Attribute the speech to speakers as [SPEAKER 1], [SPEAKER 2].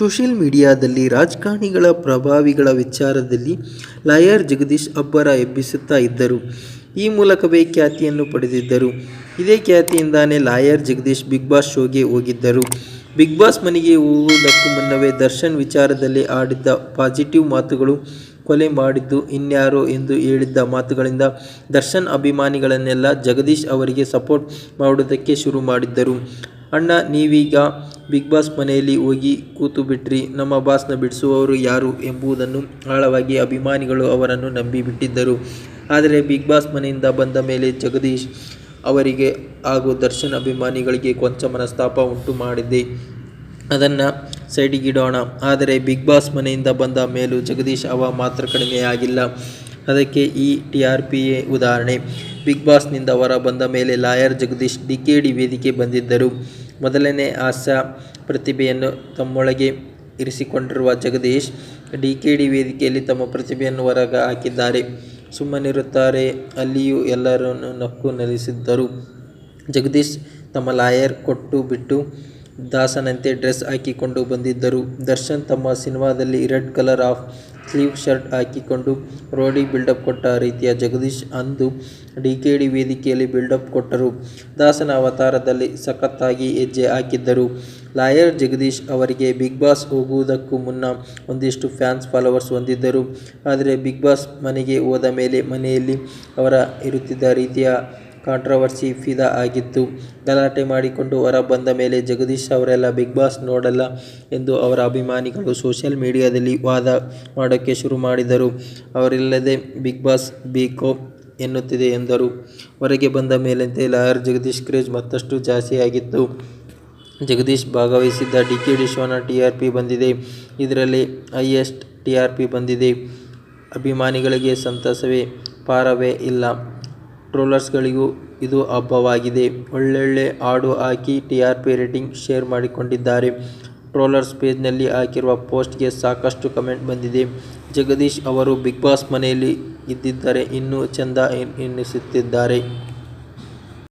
[SPEAKER 1] Social ಮೀಡಿಯಾದಲ್ಲಿ ರಾಜಕಾರಣಿಗಳ ಪ್ರಭಾವಿಗಳ ವಿಚಾರದಲ್ಲಿ ಲಾಯರ್ ಜಗದೀಶ್ ಅಬ್ಬರ ಎಬ್ಬಿಸುತ್ತಾ ಇದ್ದರು. ಈ ಮೂಲಕವೇ ಖ್ಯಾತಿಯನ್ನು ಪಡೆದಿದ್ದರು. ಇದೇ ಖ್ಯಾತಿಯಿಂದಾನೇ ಲಾಯರ್ ಜಗದೀಶ್ ಬಿಗ್ ಬಾಸ್ ಶೋಗೆ ಹೋಗಿದ್ದರು. ಬಿಗ್ ಬಾಸ್ ಮನೆಗೆ ಹೋಗುವುದಕ್ಕೂ ಮುನ್ನವೇ ದರ್ಶನ್ ವಿಚಾರದಲ್ಲಿ ಆಡಿದ್ದ ಪಾಸಿಟಿವ್ ಮಾತುಗಳು, ಕೊಲೆ ಮಾಡಿದ್ದು ಇನ್ಯಾರೋ ಎಂದು ಹೇಳಿದ್ದ ಮಾತುಗಳಿಂದ ದರ್ಶನ್ ಅಭಿಮಾನಿಗಳನ್ನೆಲ್ಲ ಜಗದೀಶ್ ಅವರಿಗೆ ಸಪೋರ್ಟ್ ಮಾಡುವುದಕ್ಕೆ ಶುರು ಮಾಡಿದ್ದರು. ಅಣ್ಣ ನೀವೀಗ ಬಿಗ್ ಬಾಸ್ ಮನೆಯಲ್ಲಿ ಹೋಗಿ ಕೂತು ಬಿಟ್ರಿ ನಮ್ಮ ಬಾಸ್ನ ಬಿಡಿಸುವವರು ಯಾರು ಎಂಬುದನ್ನು ಆಳವಾಗಿ ಅಭಿಮಾನಿಗಳು ಅವರನ್ನು ನಂಬಿ ಬಿಟ್ಟಿದ್ದರು ಆದರೆ ಬಿಗ್ ಬಾಸ್ ಮನೆಯಿಂದ ಬಂದ ಮೇಲೆ ಜಗದೀಶ್ ಅವರಿಗೆ ಹಾಗೂ ದರ್ಶನ್ ಅಭಿಮಾನಿಗಳಿಗೆ ಕೊಂಚ ಮನಸ್ತಾಪ ಉಂಟು ಮಾಡಿದ್ದೆ ಅದನ್ನು ಸೈಡಿಗಿಡೋಣ. ಆದರೆ ಬಿಗ್ ಬಾಸ್ ಮನೆಯಿಂದ ಬಂದ ಮೇಲೂ ಜಗದೀಶ್ ಅವ ಮಾತ್ರ ಕಡಿಮೆಯಾಗಿಲ್ಲ. ಅದಕ್ಕೆ ಈ ಟಿ ಆರ್ ಪಿಯೇ ಉದಾಹರಣೆ. ಬಿಗ್ ಬಾಸ್ನಿಂದ ಹೊರ ಬಂದ ಮೇಲೆ ಲಾಯರ್ ಜಗದೀಶ್ ಡಿಕೆಡಿ ವೇದಿಕೆ ಬಂದಿದ್ದರು. ಮೊದಲೇ ಹಾಸ್ಯ ಪ್ರತಿಭೆಯನ್ನು ತಮ್ಮೊಳಗೆ ಇರಿಸಿಕೊಂಡಿರುವ ಜಗದೀಶ್, ಡಿ ಕೆ ಡಿ ವೇದಿಕೆಯಲ್ಲಿ ತಮ್ಮ ಪ್ರತಿಭೆಯನ್ನು ಹೊರಗ ಹಾಕಿದ್ದಾರೆ. ಸುಮ್ಮನಿರುತ್ತಾರೆ ಅಲ್ಲಿಯೂ ಎಲ್ಲರನ್ನು ನಕ್ಕು ನಲಿಸಿದ್ದರು ಜಗದೀಶ್ ತಮ್ಮ ಲಾಯರ್ ಕೊಟ್ಟು ಬಿಟ್ಟು ದಾಸನಂತೆ ಡ್ರೆಸ್ ಹಾಕಿಕೊಂಡು ಬಂದಿದ್ದರು. ದರ್ಶನ್ ತಮ್ಮ ಸಿನಿಮಾದಲ್ಲಿ red colour half sleeve shirt ಹಾಕಿಕೊಂಡು ರೌಡಿ ಬಿಲ್ಡಪ್ ಕೊಟ್ಟ ರೀತಿಯ ಜಗದೀಶ್ ಅಂದು ಡಿ ಕೆ ಡಿ ವೇದಿಕೆಯಲ್ಲಿ ಬಿಲ್ಡಪ್ ಕೊಟ್ಟರು. ದಾಸನ ಅವತಾರದಲ್ಲಿ ಸಖತ್ತಾಗಿ ಹೆಜ್ಜೆ ಹಾಕಿದ್ದರು. ಲಾಯರ್ ಜಗದೀಶ್ ಅವರಿಗೆ ಬಿಗ್ ಬಾಸ್ ಹೋಗುವುದಕ್ಕೂ ಮುನ್ನ ಒಂದಿಷ್ಟು ಫ್ಯಾನ್ಸ್ ಫಾಲೋವರ್ಸ್ ಹೊಂದಿದ್ದರು. ಆದರೆ ಬಿಗ್ ಬಾಸ್ ಮನೆಗೆ ಹೋದ ಮೇಲೆ ಮನೆಯಲ್ಲಿ ಅವರ ಇರುತ್ತಿದ್ದ ರೀತಿಯ ಕಾಂಟ್ರವರ್ಸಿ ಫಿದಾ ಆಗಿತ್ತು. ಗಲಾಟೆ ಮಾಡಿಕೊಂಡು ಹೊರ ಬಂದ ಮೇಲೆ ಜಗದೀಶ್ ಅವರೆಲ್ಲ ಬಿಗ್ ಬಾಸ್ ನೋಡಲ್ಲ ಎಂದು ಅವರ ಅಭಿಮಾನಿಗಳು ಸೋಷಿಯಲ್ ಮೀಡಿಯಾದಲ್ಲಿ ವಾದ ಮಾಡೋಕ್ಕೆ ಶುರು ಮಾಡಿದರು. ಅವರಿಲ್ಲದೆ ಬಿಗ್ ಬಾಸ್ ಬೇಕೋ ಎನ್ನುತ್ತಿದೆ ಎಂದರು. ಹೊರಗೆ ಬಂದ ಮೇಲಂತೆ ಲಾಯರ್ ಜಗದೀಶ್ ಕ್ರೇಜ್ ಮತ್ತಷ್ಟು ಜಾಸ್ತಿಯಾಗಿತ್ತು. ಜಗದೀಶ್ ಭಾಗವಹಿಸಿದ್ದ ಡಿ ಕೆ ಡಿ ಶೋನ ಟಿ ಆರ್ ಪಿ ಬಂದಿದೆ. ಇದರಲ್ಲಿ ಹೈಯೆಸ್ಟ್ ಟಿ ಆರ್ ಪಿ ಬಂದಿದೆ. ಅಭಿಮಾನಿಗಳಿಗೆ ಸಂತಸವೇ, ಪಾರವೇ ಇಲ್ಲ. ಟ್ರೋಲರ್ಸ್ಗಳಿಗೂ ಇದು ಹಬ್ಬವಾಗಿದೆ. ಒಳ್ಳೊಳ್ಳೆ ಹಾಡು ಹಾಕಿ ಟಿಆರ್ಪಿ ರೇಟಿಂಗ್ ಶೇರ್ ಮಾಡಿಕೊಂಡಿದ್ದಾರೆ. ಟ್ರೋಲರ್ಸ್ ಪೇಜ್ನಲ್ಲಿ ಹಾಕಿರುವ ಪೋಸ್ಟ್ಗೆ ಸಾಕಷ್ಟು ಕಮೆಂಟ್ ಬಂದಿದೆ. ಜಗದೀಶ್ ಅವರು ಬಿಗ್ ಬಾಸ್ ಮನೆಯಲ್ಲಿ ಇದ್ದಿದ್ದರೆ ಇನ್ನೂ ಚೆಂದ ಎನ್ನಿಸುತ್ತಿದ್ದಾರೆ.